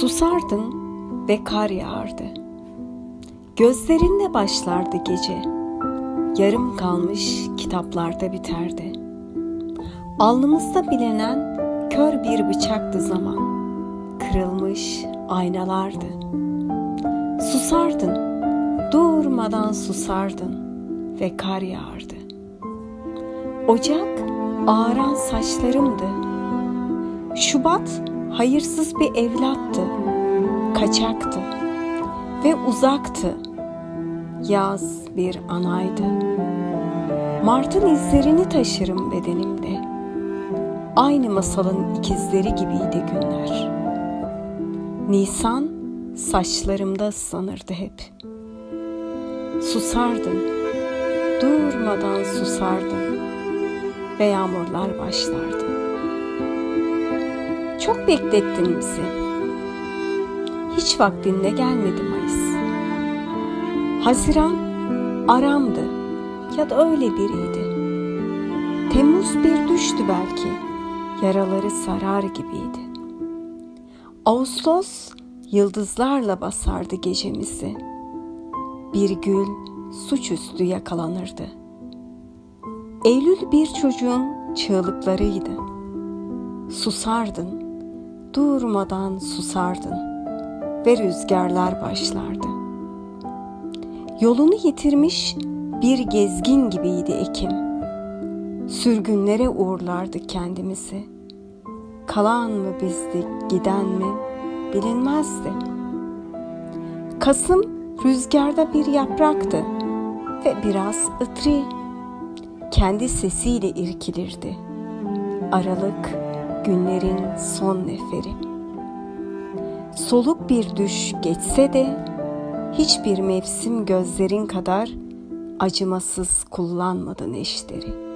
Susardın ve kar yağardı. Gözlerinde başlardı gece. Yarım kalmış kitaplarda biterdi. Alnımızda bilenen kör bir bıçaktı zaman. Kırılmış aynalardı. Susardın, durmadan susardın ve kar yağardı. Ocak ağaran saçlarımdı. Şubat hayırsız bir evlattı, kaçaktı ve uzaktı. Yaz bir anaydı. Mart'ın izlerini taşırım bedenimde. Aynı masalın ikizleri gibiydi günler. Nisan saçlarımda ıslanırdı hep. Susardım, durmadan susardım ve yağmurlar başlardı. Çok beklettin bizi. Hiç vaktinde gelmedi Mayıs. Haziran aramdı ya da öyle biriydi. Temmuz bir düştü belki, yaraları sarar gibiydi. Ağustos yıldızlarla basardı gecemizi. Bir gül suçüstü yakalanırdı. Eylül bir çocuğun çığlıklarıydı. Susardın, durmadan susardın ve rüzgarlar başlardı. Yolunu yitirmiş bir gezgin gibiydi Ekim. Sürgünlere uğurlardı kendimizi. Kalan mı bizdik, giden mi bilinmezdi. Kasım rüzgarda bir yapraktı ve biraz ıtri. Kendi sesiyle irkilirdi. Aralık günlerin son neferi. Soluk bir düş geçse de hiçbir mevsim gözlerin kadar acımasız kullanmadı neşteri.